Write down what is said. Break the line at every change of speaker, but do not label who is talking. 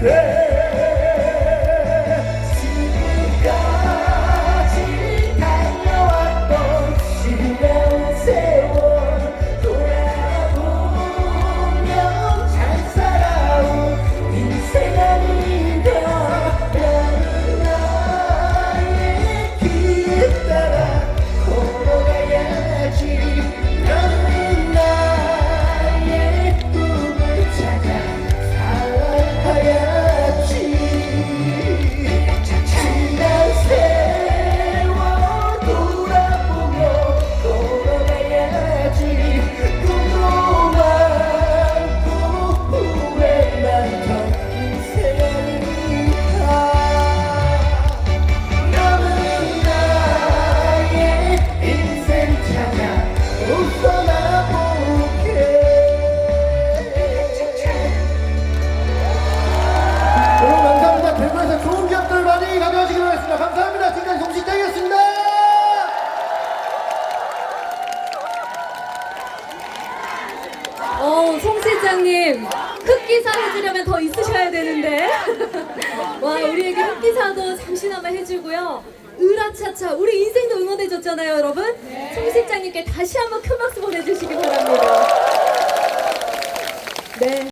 Yeah.
어, 송 실장님 흑기사 해주려면 더 있으셔야 되는데. 와, 우리에게 흑기사도 잠시나마 해주고요. 으라차차, 우리 인생도 응원해줬잖아요, 여러분. 송 실장님께 다시 한번 큰 박수 보내주시기 바랍니다. 네.